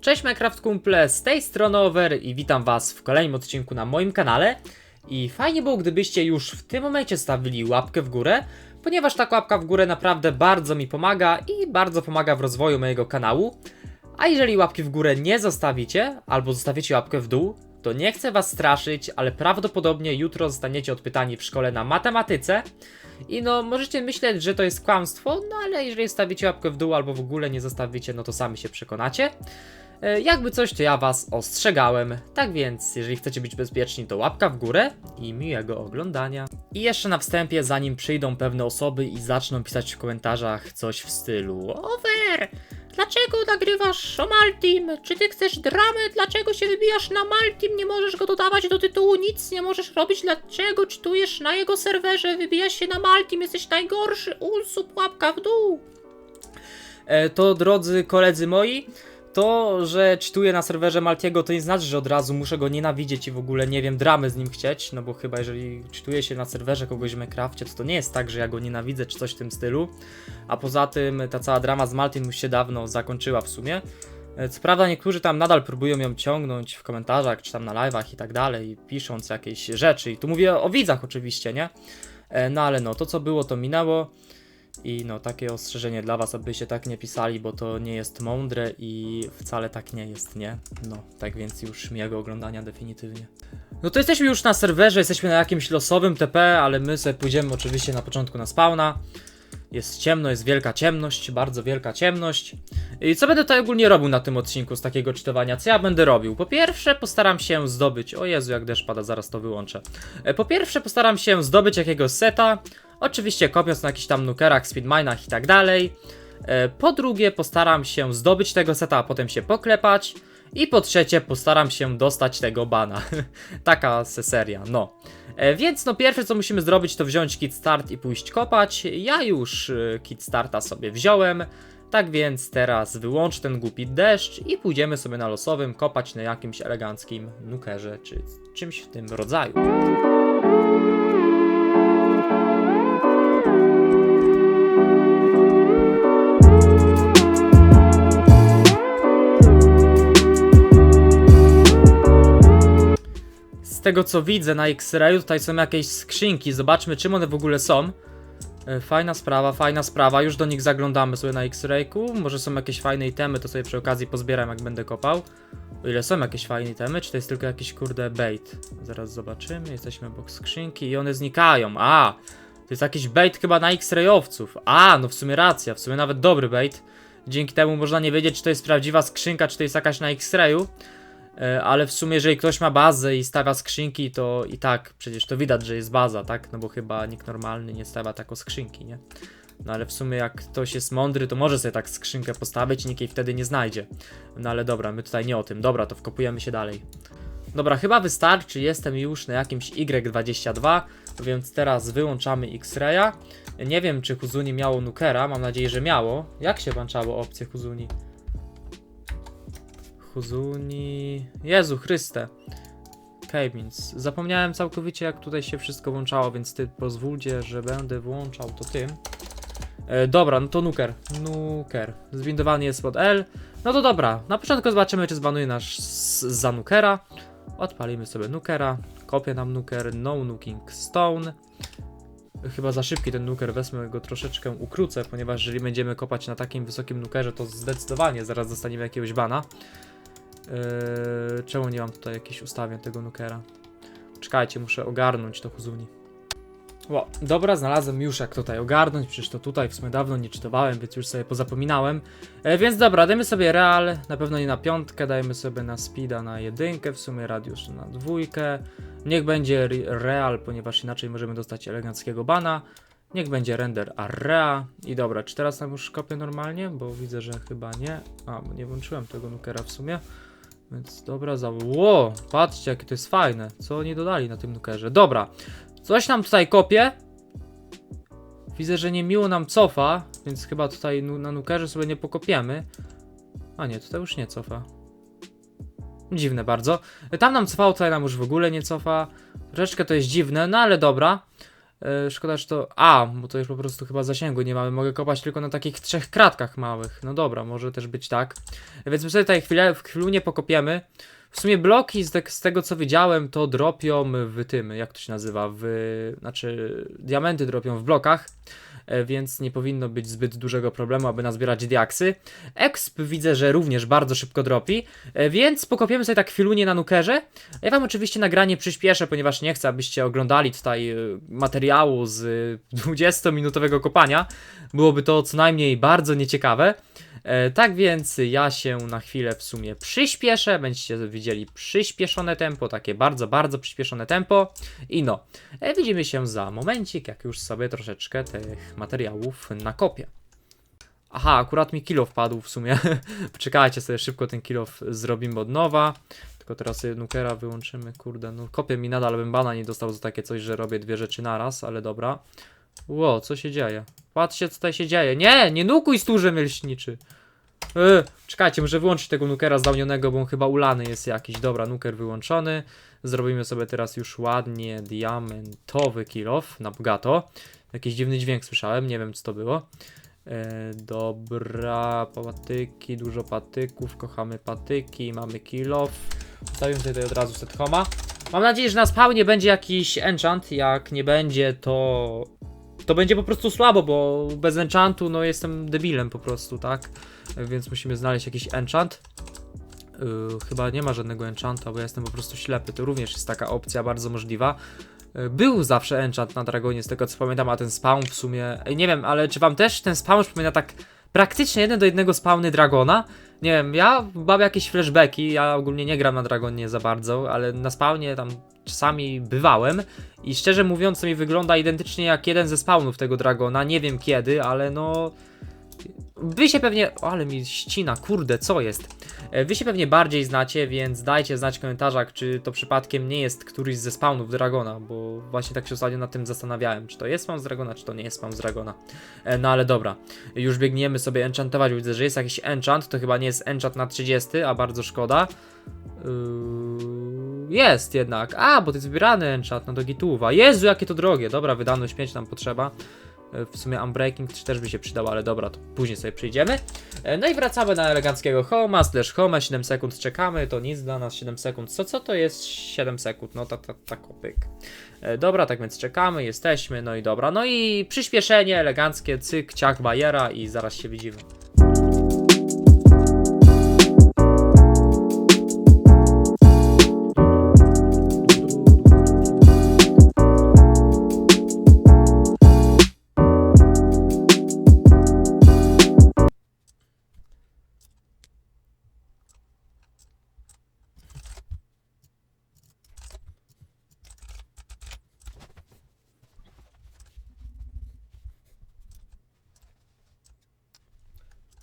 Cześć Minecraft kumple, z tej strony Over i witam was w kolejnym odcinku na moim kanale. I fajnie było, gdybyście już w tym momencie stawili łapkę w górę, ponieważ ta łapka w górę naprawdę bardzo mi pomaga i bardzo pomaga w rozwoju mojego kanału. A jeżeli łapki w górę nie zostawicie, albo zostawicie łapkę w dół, to nie chcę was straszyć, ale prawdopodobnie jutro zostaniecie odpytani w szkole na matematyce. I no, możecie myśleć, że to jest kłamstwo, no ale jeżeli stawicie łapkę w dół albo w ogóle nie zostawicie, no to sami się przekonacie. E, Jakby coś, to ja was ostrzegałem. Tak więc, jeżeli chcecie być bezpieczni, to łapka w górę i miłego oglądania. I jeszcze na wstępie, zanim przyjdą pewne osoby i zaczną pisać w komentarzach coś w stylu Over! Dlaczego nagrywasz o Maltim? Czy ty chcesz dramę? Dlaczego się wybijasz na Maltim? Nie możesz go dodawać do tytułu, nic nie możesz robić. Dlaczego czytujesz na jego serwerze? Wybijasz się na Maltim, jesteś najgorszy. Usób łapka w dół. E, to drodzy koledzy moi, to, że czytuję na serwerze Maltiego, to nie znaczy, że od razu muszę go nienawidzieć i w ogóle, nie wiem, dramy z nim chcieć, no bo chyba jeżeli czytuje się na serwerze kogoś w Minecrafcie, to to nie jest tak, że ja go nienawidzę czy coś w tym stylu. A poza tym ta cała drama z Maltim już się dawno zakończyła w sumie. E, Co prawda niektórzy tam nadal próbują ją ciągnąć w komentarzach, czy tam na live'ach i tak dalej, pisząc jakieś rzeczy. I tu mówię o widzach oczywiście, nie? E, No ale no, to co było, to minęło. I no, takie ostrzeżenie dla was, abyście tak nie pisali, bo to nie jest mądre i wcale tak nie jest, nie? No, tak więc już miłego oglądania definitywnie. No to jesteśmy już na serwerze, jesteśmy na jakimś losowym TP, ale my sobie pójdziemy oczywiście na początku na spawna. Jest ciemno, jest wielka ciemność, bardzo wielka ciemność. I co będę tutaj ogólnie robił na tym odcinku z takiego czytowania? Co ja będę robił? Po pierwsze postaram się zdobyć... O Jezu, jak deszcz pada, zaraz to wyłączę. E, Po pierwsze postaram się zdobyć jakiegoś seta, oczywiście kopiąc na jakichś tam nukerach, speedminach i tak dalej. E, Po drugie postaram się zdobyć tego seta, a potem się poklepać. I po trzecie postaram się dostać tego bana. Taka se seria, no. E, Więc no pierwsze co musimy zrobić to wziąć kit start i pójść kopać. Ja już e, kit starta sobie wziąłem. Tak więc teraz wyłącz ten głupi deszcz i pójdziemy sobie na losowym kopać na jakimś eleganckim nukerze czy czymś w tym rodzaju. Z tego co widzę na X-Rayu, tutaj są jakieś skrzynki. Zobaczmy, czym one w ogóle są. E, Fajna sprawa, fajna sprawa. Już do nich zaglądamy sobie na X-Rayku. Może są jakieś fajne itemy, to sobie przy okazji pozbieram, jak będę kopał. O ile są jakieś fajne itemy, czy to jest tylko jakiś kurde bait? Zaraz zobaczymy. Jesteśmy obok skrzynki i one znikają. A! To jest jakiś bait chyba na X-Rayowców. A, no w sumie racja, w sumie nawet dobry bait. Dzięki temu można nie wiedzieć, czy to jest prawdziwa skrzynka, czy to jest jakaś na X-Rayu. E, ale w sumie, jeżeli ktoś ma bazę i stawia skrzynki, to i tak przecież to widać, że jest baza, tak? No bo chyba nikt normalny nie stawia tako skrzynki, nie? No ale w sumie, jak ktoś jest mądry, to może sobie tak skrzynkę postawić nikt jej wtedy nie znajdzie. No ale dobra, my tutaj nie o tym. Dobra, to wkopujemy się dalej. Dobra, chyba wystarczy. Jestem już na jakimś Y22, więc teraz wyłączamy X-Raya. Nie wiem, czy Huzuni miało Nukera. Mam nadzieję, że miało. Jak się włączało opcję Huzuni? Huzuni. Jezu Chryste. Cabins. Zapomniałem całkowicie, jak tutaj się wszystko włączało, więc ty pozwólcie, że będę włączał to tym. E, dobra, no to nuker. Nuker. Zbindowany jest pod L. No to dobra. Na początku zobaczymy, czy zbanuje nasz za nukera. Odpalimy sobie nukera. Kopię nam nuker. No nuking stone. Chyba za szybki ten nuker, wezmę go troszeczkę ukrócę, ponieważ jeżeli będziemy kopać na takim wysokim nukerze, to zdecydowanie zaraz dostaniemy jakiegoś bana. Yy, czemu nie mam tutaj jakichś ustawień tego nukera? Czekajcie, muszę ogarnąć to Huzuni. Ło, dobra, znalazłem już jak tutaj ogarnąć, przecież to tutaj w sumie dawno nie czytowałem, więc już sobie pozapominałem. E, więc dobra, dajmy sobie real, na pewno nie na piątkę, dajmy sobie na speeda na jedynkę, w sumie radiusz na dwójkę. Niech będzie re- real, ponieważ inaczej możemy dostać eleganckiego bana. Niech będzie render area. I dobra, czy teraz nam już kopię normalnie? Bo widzę, że chyba nie. A, bo nie włączyłem tego nukera w sumie. Więc dobra, za... Ło, patrzcie jakie to jest fajne. Co oni dodali na tym nukerze. Dobra, coś nam tutaj kopie. Widzę, że niemiło nam cofa, więc chyba tutaj na nukerze sobie nie pokopiemy. A nie, tutaj już nie cofa. Dziwne bardzo. Tam nam cofało, tutaj nam już w ogóle nie cofa. Troszeczkę to jest dziwne, no ale dobra. E, szkoda, że to... A, bo to już po prostu chyba zasięgu nie mamy. Mogę kopać tylko na takich trzech kratkach małych. No dobra, może też być tak. Więc my sobie tutaj chwilę, w chwilunie pokopiemy. W sumie bloki z, te, z tego co widziałem to dropią w tym, jak to się nazywa, w... Znaczy diamenty dropią w blokach. e, Więc nie powinno być zbyt dużego problemu, aby nazbierać diaksy. Exp widzę, że również bardzo szybko dropi, e, więc pokopiemy sobie tak chwilunie na nukerze. Ja wam oczywiście nagranie przyspieszę, ponieważ nie chcę, abyście oglądali tutaj e, materiału z e, 20-minutowego kopania. Byłoby to co najmniej bardzo nieciekawe. E, tak więc ja się na chwilę w sumie przyspieszę. Będziecie widzieli przyspieszone tempo, takie bardzo, bardzo przyspieszone tempo. I no, e, widzimy się za momencik, jak już sobie troszeczkę tych materiałów nakopię. Aha, akurat mi kilo wpadł w sumie. Poczekajcie sobie, szybko ten kilo zrobimy od nowa. Tylko teraz sobie nukera wyłączymy, kurde, no kopię mi nadal, bym bana nie dostał za takie coś, że robię dwie rzeczy naraz, ale dobra. Ło, co się dzieje? Patrzcie, co tutaj się dzieje. Nie, nie nukuj stórze mielśniczy. Yy, czekajcie, muszę wyłączyć tego nukera zdałnionego, bo on chyba ulany jest jakiś. Dobra, nuker wyłączony. Zrobimy sobie teraz już ładnie diamentowy kilof na bogato. Jakiś dziwny dźwięk słyszałem, nie wiem co to było. E, dobra, patyki, dużo patyków, kochamy patyki, mamy kilof. Ustawimy tutaj od razu set homa. Mam nadzieję, że na spawnie będzie jakiś enchant, jak nie będzie to... To będzie po prostu słabo, bo bez enchantu no jestem debilem po prostu, tak? Więc musimy znaleźć jakiś enchant. Yy, chyba nie ma żadnego enchanta, bo ja jestem po prostu ślepy. To również jest taka opcja bardzo możliwa. Yy, Był zawsze enchant na Dragonie, z tego co pamiętam, a ten spawn w sumie. Nie wiem, ale czy wam też ten spawn przypomina tak praktycznie jeden do jednego spawny Dragona? Nie wiem, ja mam jakieś flashbacki. Ja ogólnie nie gram na Dragonie za bardzo, ale na spawnie tam czasami bywałem. I szczerze mówiąc, to mi wygląda identycznie jak jeden ze spawnów tego Dragona. Nie wiem kiedy, ale no. Wy się pewnie. O, ale mi ścina, kurde, co jest? E, Wy się pewnie bardziej znacie, więc dajcie znać w komentarzach, czy to przypadkiem nie jest któryś ze spawnów Dragona, bo właśnie tak się ostatnio nad tym zastanawiałem, czy to jest spawn z Dragona, czy to nie jest spawn z Dragona. E, No ale dobra, już biegniemy sobie enchantować, widzę, że jest jakiś enchant, to chyba nie jest enchant na 30, a bardzo szkoda. Yy, Jest jednak, a, bo to jest wybierany enchant, no do gituwa. Jezu, jakie to drogie, dobra, wydajność 5 nam potrzeba. E, W sumie Unbreaking 3 też by się przydał, ale dobra, to później sobie przyjdziemy. E, No i wracamy na eleganckiego Homa, slash Home, 7 sekund czekamy, to nic dla nas, 7 sekund. Co, co to jest 7 sekund? No tak, tak, tak, opyk. E, Dobra, tak więc czekamy, jesteśmy, no i dobra. No i przyspieszenie eleganckie, cyk, ciach, bajera i zaraz się widzimy.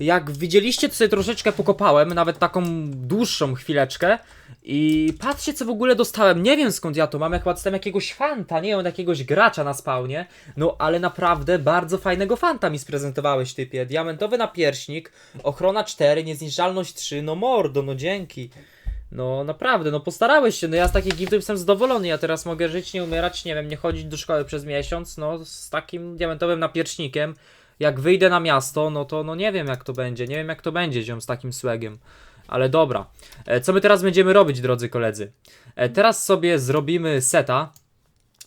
Jak widzieliście, to sobie troszeczkę pokopałem, nawet taką dłuższą chwileczkę. I patrzcie, co w ogóle dostałem. Nie wiem skąd ja to mam, chyba dostałem jakiegoś fanta, nie wiem, jakiegoś gracza na spawnie. No ale naprawdę bardzo fajnego fanta mi sprezentowałeś, typie. Diamentowy napierśnik, ochrona 4, niezniszczalność 3, no mordo, no dzięki. No naprawdę, no postarałeś się, no ja z takich giftów jestem zadowolony, ja teraz mogę żyć, nie umierać, nie wiem, nie chodzić do szkoły przez miesiąc, no z takim diamentowym napierśnikiem. Jak wyjdę na miasto, no to no nie wiem jak to będzie, nie wiem jak to będzie ziom z takim swagiem. Ale dobra, e, co my teraz będziemy robić, drodzy koledzy? E, teraz sobie zrobimy seta.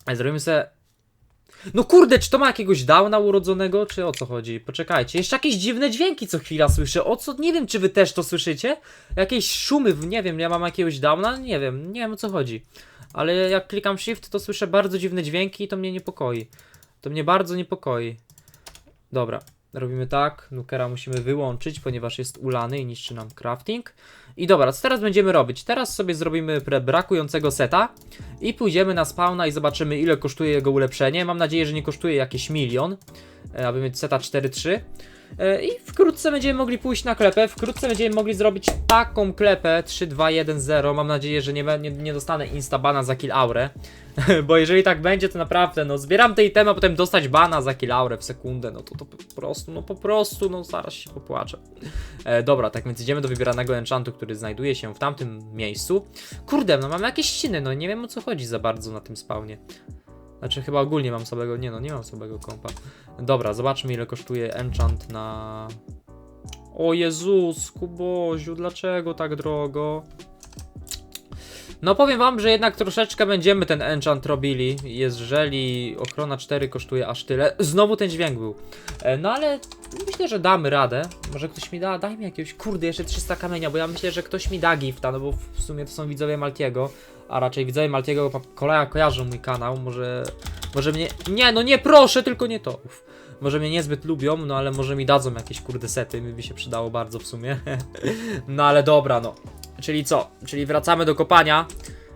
E, Zrobimy sobie... No kurde, czy to ma jakiegoś downa urodzonego, czy o co chodzi? Poczekajcie, jeszcze jakieś dziwne dźwięki co chwila słyszę, o co? Nie wiem, czy wy też to słyszycie? Jakieś szumy, nie wiem, ja mam jakiegoś downa? Nie wiem, nie wiem o co chodzi. Ale jak klikam shift, to słyszę bardzo dziwne dźwięki i to mnie niepokoi. To mnie bardzo niepokoi. Dobra, robimy tak. Nukera musimy wyłączyć, ponieważ jest ulany i niszczy nam crafting. I dobra, co teraz będziemy robić? Teraz sobie zrobimy pre brakującego seta i pójdziemy na spawna i zobaczymy ile kosztuje jego ulepszenie. Mam nadzieję, że nie kosztuje jakieś milion, e, aby mieć seta 4-3. E, I wkrótce będziemy mogli pójść na klepę, wkrótce będziemy mogli zrobić taką klepę 3-2-1-0. Mam nadzieję, że nie, nie, nie dostanę instabana za kill aurę. Bo jeżeli tak będzie, to naprawdę, no zbieram tej itemy, a potem dostać bana za kill aurę w sekundę, no to, to po prostu, no po prostu, no zaraz się popłaczę. E, dobra, tak więc idziemy do wybieranego enchantu, który znajduje się w tamtym miejscu. Kurde, no mamy jakieś ściny, no nie wiem o co chodzi za bardzo na tym spawnie. Znaczy chyba ogólnie mam słabego, nie no, nie mam słabego kompa. Dobra, zobaczmy ile kosztuje enchant na... O Jezus, Kuboziu, dlaczego tak drogo? No powiem wam, że jednak troszeczkę będziemy ten enchant robili, jeżeli ochrona 4 kosztuje aż tyle. Znowu ten dźwięk był. E, No ale myślę, że damy radę. Może ktoś mi da, daj mi jakiegoś, kurde, jeszcze 300 kamienia, bo ja myślę, że ktoś mi da gifta, no bo w sumie to są widzowie Maltiego, a raczej widzowie Maltiego, kolega kojarzą mój kanał, może, może mnie, nie, no nie proszę, tylko nie to. Uf. Może mnie niezbyt lubią, no ale może mi dadzą jakieś kurde sety, mi by się przydało bardzo w sumie. no ale dobra, no. Czyli co? Czyli wracamy do kopania.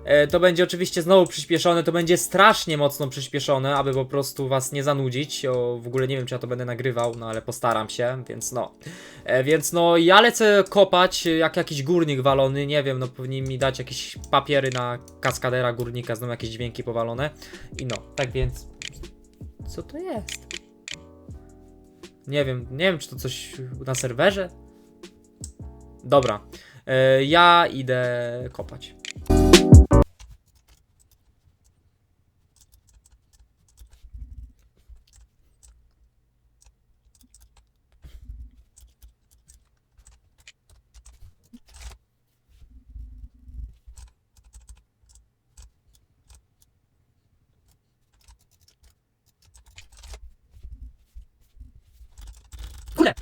E, To będzie oczywiście znowu przyspieszone, to będzie strasznie mocno przyspieszone, aby po prostu was nie zanudzić. O, w ogóle nie wiem, czy ja to będę nagrywał, no ale postaram się, więc no. E, więc no, ja lecę kopać jak jakiś górnik walony, nie wiem, no powinni mi dać jakieś papiery na kaskadera górnika, znowu jakieś dźwięki powalone. I no, tak więc. Co to jest? Nie wiem, nie wiem, czy to coś na serwerze? Dobra. E, Ja idę kopać. Kurde!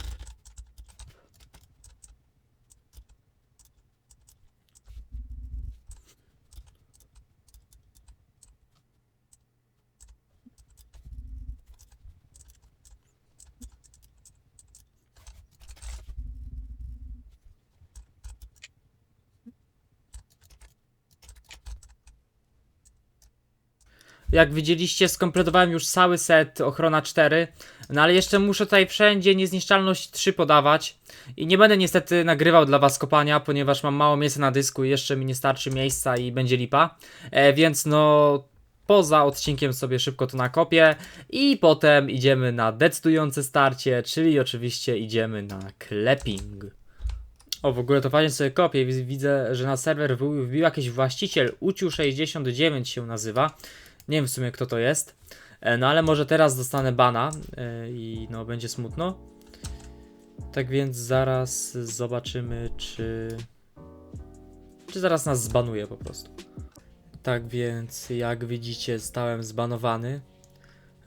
Jak widzieliście, skompletowałem już cały set Ochrona 4, no ale jeszcze muszę tutaj wszędzie niezniszczalność 3 podawać. I nie będę niestety nagrywał dla was kopania, ponieważ mam mało miejsca na dysku i jeszcze mi nie starczy miejsca i będzie lipa. E, więc no, poza odcinkiem sobie szybko to nakopię i potem idziemy na decydujące starcie, czyli oczywiście idziemy na kleping. O, w ogóle to fajnie sobie kopię. Widzę, że na serwer wbił jakiś właściciel. Uciu69 się nazywa. Nie wiem w sumie kto to jest. E, No ale może teraz dostanę bana e, i no będzie smutno. Tak więc zaraz zobaczymy, czy. Czy zaraz nas zbanuje po prostu. Tak więc, jak widzicie, zostałem zbanowany.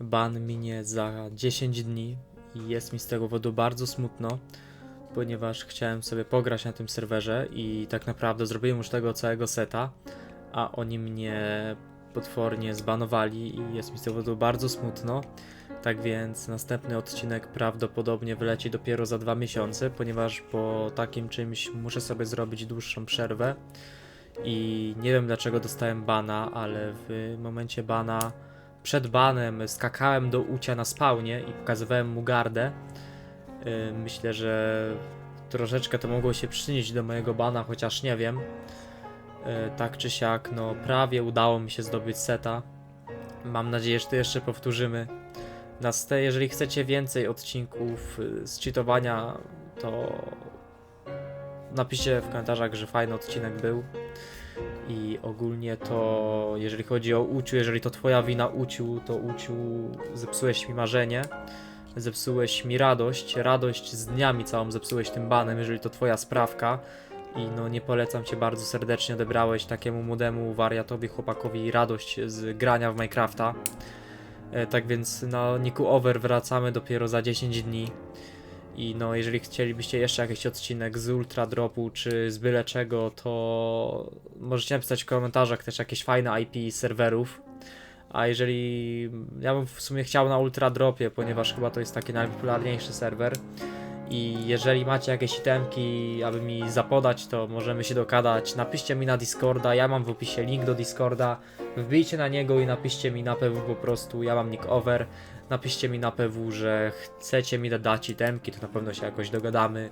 Ban minie za 10 dni i jest mi z tego powodu bardzo smutno, ponieważ chciałem sobie pograć na tym serwerze i tak naprawdę zrobiłem już tego całego seta, a oni mnie potwornie zbanowali i jest mi z tego bardzo smutno. Tak więc następny odcinek prawdopodobnie wyleci dopiero za dwa miesiące, ponieważ po takim czymś muszę sobie zrobić dłuższą przerwę. I nie wiem dlaczego dostałem bana, ale w momencie bana, przed banem skakałem do ucia na spawnie i pokazywałem mu gardę. Yy, Myślę, że troszeczkę to mogło się przyczynić do mojego bana, chociaż nie wiem. Yy, Tak czy siak, no prawie udało mi się zdobyć seta. Mam nadzieję, że to jeszcze powtórzymy. Na ste, jeżeli chcecie więcej odcinków y, z cheatowania, to napiszcie w komentarzach, że fajny odcinek był. I ogólnie to, jeżeli chodzi o Uciu, jeżeli to twoja wina Uciu, to Uciu zepsułeś mi marzenie, zepsułeś mi radość, radość z dniami całą zepsułeś tym banem, jeżeli to twoja sprawka. I no nie polecam cię bardzo serdecznie, odebrałeś takiemu młodemu wariatowi, chłopakowi radość z grania w Minecrafta. E, Tak więc na Niku Over wracamy dopiero za 10 dni. I no, jeżeli chcielibyście jeszcze jakiś odcinek z Ultra Dropu czy z byle czego, to możecie napisać w komentarzach też jakieś fajne IP serwerów. A jeżeli ja bym w sumie chciał na Ultra Dropie, ponieważ chyba to jest taki najpopularniejszy serwer. I jeżeli macie jakieś itemki, aby mi zapodać, to możemy się dogadać. Napiszcie mi na Discorda, ja mam w opisie link do Discorda. Wbijcie na niego i napiszcie mi na PW po prostu, ja mam nick over. Napiszcie mi na PW, że chcecie mi dać itemki, to na pewno się jakoś dogadamy.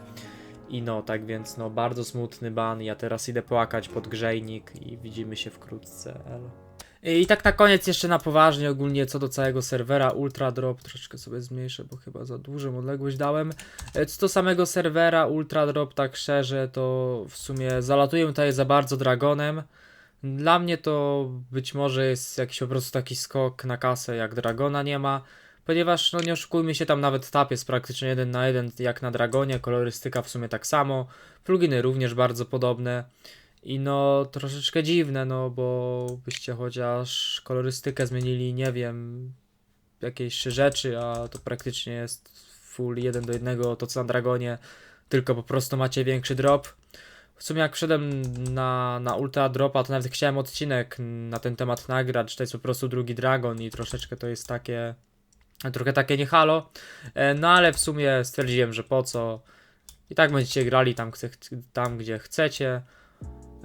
I no, tak więc no, bardzo smutny ban. Ja teraz idę płakać pod grzejnik i widzimy się wkrótce. Elo. I tak na koniec jeszcze na poważnie ogólnie co do całego serwera Ultra Drop, troszeczkę sobie zmniejszę, bo chyba za dużą odległość dałem. E, Co do samego serwera Ultra Drop tak szczerze to w sumie zalatuję tutaj za bardzo Dragonem. Dla mnie to być może jest jakiś po prostu taki skok na kasę, jak Dragona nie ma, ponieważ no nie oszukujmy się, tam nawet tap jest praktycznie jeden na jeden jak na Dragonie, kolorystyka w sumie tak samo, pluginy również bardzo podobne i no troszeczkę dziwne, no bo byście chociaż kolorystykę zmienili, nie wiem, jakieś rzeczy, a to praktycznie jest full jeden do jednego to co na Dragonie, tylko po prostu macie większy drop. W sumie jak wszedłem na, na Ultra Dropa, to nawet chciałem odcinek na ten temat nagrać, to jest po prostu drugi Dragon i troszeczkę to jest takie, trochę takie nie halo. E, No ale w sumie stwierdziłem, że po co. I tak będziecie grali tam, tam gdzie chcecie.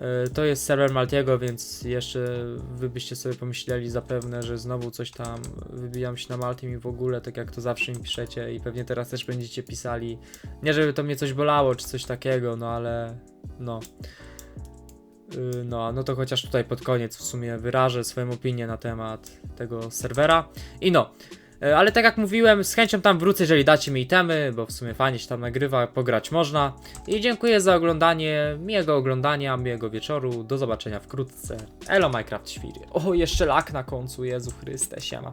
E, To jest serwer Maltiego, więc jeszcze wy byście sobie pomyśleli zapewne, że znowu coś tam wybijam się na Maltim i w ogóle, tak jak to zawsze mi piszecie i pewnie teraz też będziecie pisali. Nie, żeby to mnie coś bolało czy coś takiego, no ale no. Yy, No, no to chociaż tutaj pod koniec w sumie wyrażę swoją opinię na temat tego serwera. I no, ale tak jak mówiłem, z chęcią tam wrócę, jeżeli dacie mi itemy, bo w sumie fajnie się tam nagrywa, pograć można. I dziękuję za oglądanie, miłego oglądania, miłego wieczoru, do zobaczenia wkrótce. Elo Minecraft Świry. O, jeszcze lak na końcu, Jezu Chryste, siema.